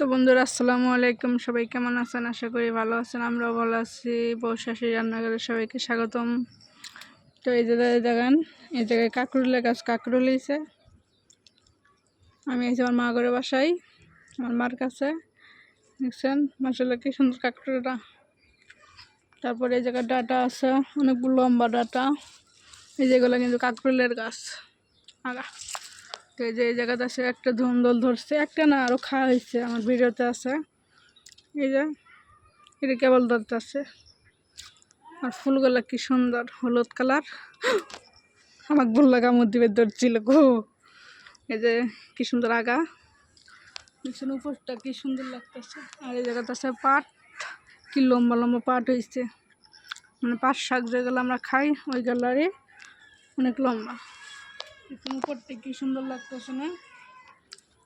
তো বন্ধুরা, আসসালামু আলাইকুম। সবাই কেমন আছেন? আশা করি ভালো আছেন। আমরাও ভালো আছি। বৌশাশি রান্নাঘরে সবাইকে স্বাগতম। তো এই যে দাদা, দেখেন, এই জায়গায় কাকরুলের গাছ কাকরুল হয়েছে আমি আছি আমার মা ঘরে বাসাই, আমার মার কাছে। দেখছেন? মাসাল্লাহ কি সুন্দর কাকরুলটা তারপরে এই জায়গায় ডাটা আছে, অনেকগুলো লম্বা ডাটা। এই যেগুলো কিন্তু কাকরুলের গাছ। আগা তো এই যে এই জায়গাতে আসে একটা ধুমদল ধরছে, একটা না আরও খাওয়া হয়েছে আমার ভিডিওতে আছে। এই যে, এটা কেবল ধরতে আছে আর ফুলগুলো কি সুন্দর, হলুদ কালার। আমার বলল কামড় দিবে, ধরছিল গো। এই যে, কি সুন্দর আগা। পিছনে উপরটা কি সুন্দর লাগতেছে। আর এই জায়গাতে আছে পাট। কি লম্বা লম্বা পাট হয়েছে। মানে পাট শাক যেগুলো আমরা খাই, ওই গালারে অনেক লম্বা। এখন উপরটা কি সুন্দর লাগতেছে না?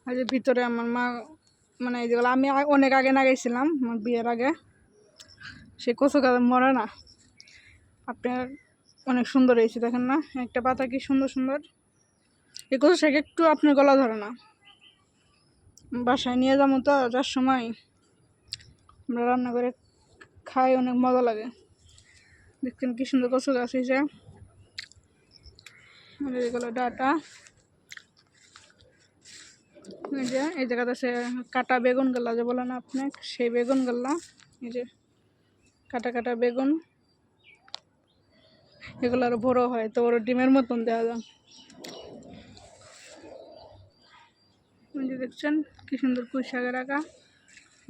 আর যে ভিতরে আমার মা মানে এই যেগুলো আমি অনেক আগে না গেছিলাম আমার বিয়ের আগে। সে কচু গাছ মরে না। আপনার অনেক সুন্দর হয়েছে, দেখেন না? একটা পাতা কি সুন্দর সুন্দর। এই কচু শাক একটু আপনার গলা ধরে না। বাসায় নিয়ে যাব তো যার সময়। আমরা রান্না করে খাই, অনেক মজা লাগে। দেখছেন কি সুন্দর কচু গাছ হয়েছে। এগুলো ডাটা। এই যে, এই জায়গাতে কাটা বেগুন গাল্লা যে বলেন আপনি, সেই বেগুন গাল্লা এই যে কাটা কাটা বেগুন এগুলো আরও বড় হয়, তো ওর ডিমের মতন দেওয়া যায়। দেখছেন, কি সুন্দর কুই শাকের আঁকা।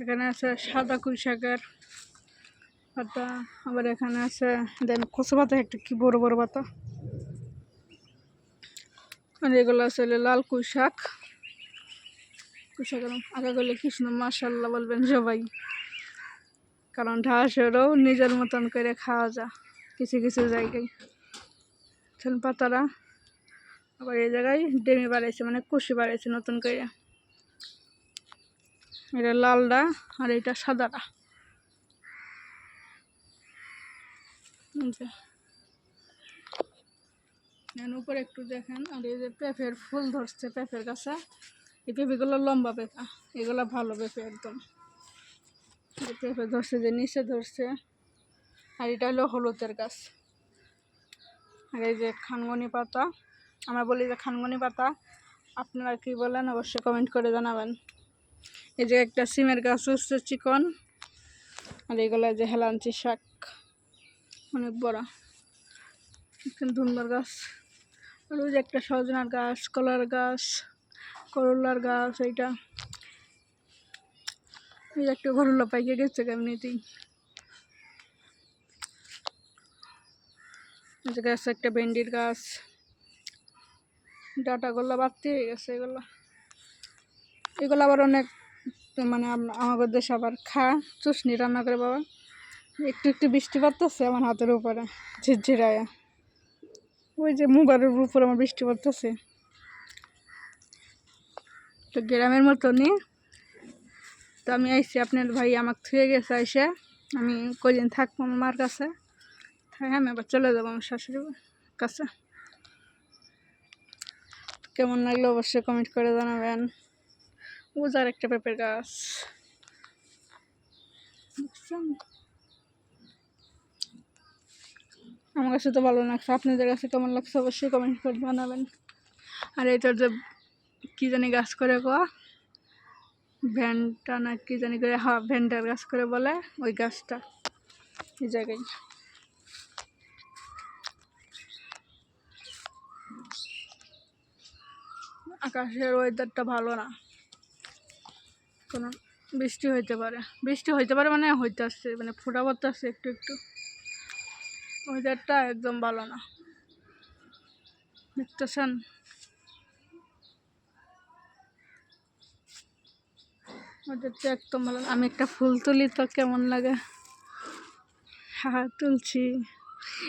এখানে আছে সাদা কুই শাকের পাতা, আবার এখানে আছে, দেন কচু পাতা, একটা কি বড় বড় পাতা। আর এগুলো আছে হলো লাল কুই শাক। কুই আঁকা করলে কি সুন্দর মাসাল্লাহ বলবেন সবাই। কারণ ঢাসেরও নিজের মতন করে খাওয়া যা কিছু কিছু জায়গায়। দেখছেন পাতারা, আবার এই জায়গায় ডেমি বাড়াইছে মানে কুশি বাড়াইছে নতুন করে। এটা লালটা আর এটা সাদাটা দেন উপরে একটু দেখেন। আর এই যে পেঁপের ফুল ধরছে, পেঁপের গাছে। এই পেঁপেগুলো লম্বা পেঁপা। এগুলো ভালো পেঁপে একদম। পেঁপে ধরছে, যে নিচে ধরছে। আর এটা হলো হলুদের গাছ। আর এই যে খানগনি পাতা। আমরা বলি যে খানগনি পাতা। আপনারা কি বলেন, অবশ্যই কমেন্ট করে জানাবেন। এই যে একটা সিমের গাছ হচ্ছে চিকন। আর এগুলো যে হেলাঞ্চি শাক। অনেক বড়। ধুন্দর গাছ। ওই যে একটা সজনার গাছ, কলার গাছ, করলার গাছ, এইটা। এই একটা করলা পাইকে গেছে যে গাছ একটা ভেন্ডির গাছ। ডাটাগুলো বাড়তি হয়ে গেছে এগুলো। এগুলো আবার অনেক মানে আমাদের দেশে আবার খা চুষনি রান্না করে বাবা। একটু একটু বৃষ্টি পড়তেছে আমার হাতের উপরে, ঝিরঝিরায়। ওই যে মোবাইলের উপর আমার বৃষ্টি পড়তেছে। তো গ্রামের মতনই। তো আমি আইসি আপনার ভাই আমাকে থুয়ে গেছে আইসে। আমি কদিন থাকব আমার মার কাছে। তাই আমি আবার চলে যাব আমার শাশুড়ির কাছে। কেমন লাগল অবশ্যই কমেন্ট করে জানাবেন। উজার একটা পেঁপের গাছ দেখছেন? আমার কাছে তো ভালো লাগছে। আপনাদের কাছে কেমন লাগছে অবশ্যই কমেন্ট করে জানাবেন। আর এটার যে কী জানি গাছ করে কোয়া ভ্যানটা না কী জানি করে হা ভ্যানটার গাছ করে বলে, ওই গাছটা, এই জায়গায়। আকাশের ওয়েদারটা ভালো না। কোনো বৃষ্টি হইতে পারে। বৃষ্টি হইতে পারে মানে হইতে আসছে মানে ফোটা পড়তে আসছে একটু একটু। ওয়েদারটা একদম ভালো না। দেখতেছেন? ওয়েদারটা একদম ভালো না। আমি একটা ফুল তুলি তো, কেমন লাগে? হ্যাঁ তুলছি।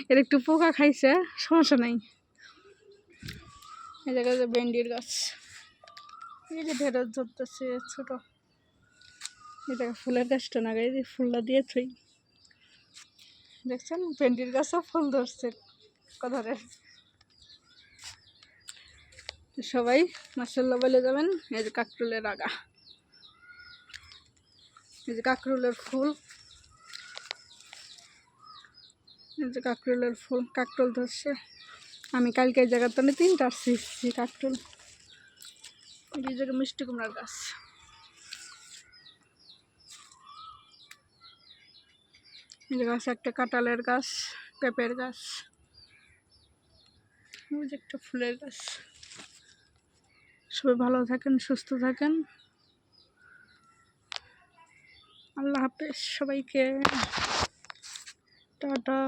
এর একটু পোকা খাইছে, সমস্যা নাই। এই জায়গায় যে ভেন্ডির গাছ। এই যে ঢেঁড়স ধরতেছে, ছোট। এই জায়গায় ফুলের গাছটা না যে ফুলটা দিয়ে থই। দেখছেন? ভেন্ডির গাছও ফুল ধরছে কথারে সবাই মাসাল্লাহ বলে যাবেন, এই যে কাকরুলের আগা। এই যে কাকরুলের ফুল। এই যে কাকরুলের ফুল, কাকরুল ধরছে। আমি কালকে এই জায়গাতে না তিনটা আসছি কাকরুল। এই যে মিষ্টি কুমড়ার গাছ। যে গাছ, একটা কাঁঠালের গাছ, পেঁপের গাছ। একটা ফুলের গাছ। সবাই ভালো থাকেন, সুস্থ থাকেন। আল্লাহ হাফেজ সবাইকে। টাটা।